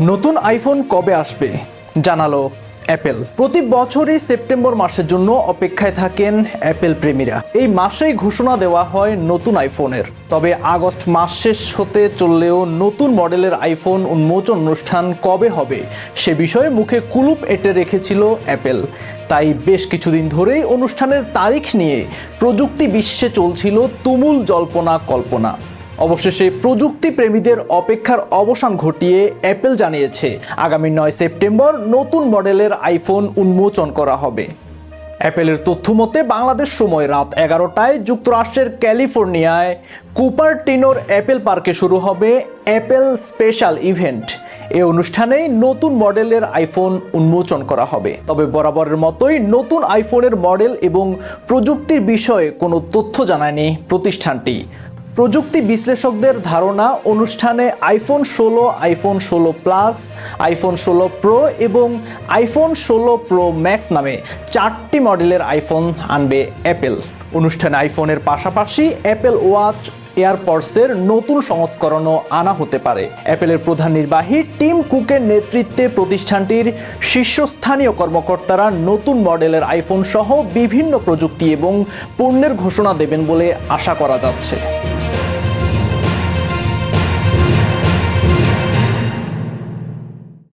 নতুন আইফোন কবে আসবে? জানালো অ্যাপেল প্রতি বছরই সেপ্টেম্বর মাসের জন্য অপেক্ষায় থাকেন অ্যাপেল প্রেমীরা। এই মাসেই ঘোষণা দেওয়া হয় নতুন আইফোনের তবে আগস্ট মাস শেষ হতে চললেও নতুন মডেলের আইফোন উন্মোচন অনুষ্ঠান কবে হবে, সে বিষয়ে মুখে কুলুপ এঁটে রেখেছিল অ্যাপেল তাই বেশ কিছুদিন ধরেই অনুষ্ঠানের তারিখ নিয়ে প্রযুক্তি বিশ্বে চলছিল তুমুল জল্পনা কল্পনা অবশেষে প্রযুক্তি প্রেমীদের অপেক্ষার অবসান ঘটিয়ে অ্যাপেল জানিয়েছে, আগামী নয় সেপ্টেম্বর নতুন মডেলের আইফোন উন্মোচন করা হবে। অ্যাপেলের তথ্য মতে বাংলাদেশ সময় রাত এগারোটায় যুক্তরাষ্ট্রের ক্যালিফোর্নিয়ায় কুপারটিনোর অ্যাপেল পার্কে শুরু হবে অ্যাপেল স্পেশাল ইভেন্ট। এ অনুষ্ঠানেই নতুন মডেলের আইফোন উন্মোচন করা হবে। তবে বরাবরের মতোই নতুন আইফোনের মডেল এবং প্রযুক্তির বিষয়ে কোনো তথ্য জানায়নি প্রতিষ্ঠানটি। প্রযুক্তি বিশ্লেষকদের ধারণা অনুষ্ঠানে আইফোন ষোলো আইফোন ষোলো প্লাস, আইফোন ষোলো প্রো এবং আইফোন ষোলো প্রো ম্যাক্স নামে চারটি মডেলের আইফোন আনবে অ্যাপেল। অনুষ্ঠানে আইফোনের পাশাপাশি অ্যাপেল ওয়াচ এয়ারপডসের নতুন সংস্করণও আনা হতে পারে। অ্যাপেলের প্রধান নির্বাহী টিম কুকের নেতৃত্বে প্রতিষ্ঠানটির শীর্ষস্থানীয় কর্মকর্তারা নতুন মডেলের আইফোন সহ বিভিন্ন প্রযুক্তি এবং পণ্যের ঘোষণা দেবেন বলে আশা করা যাচ্ছে।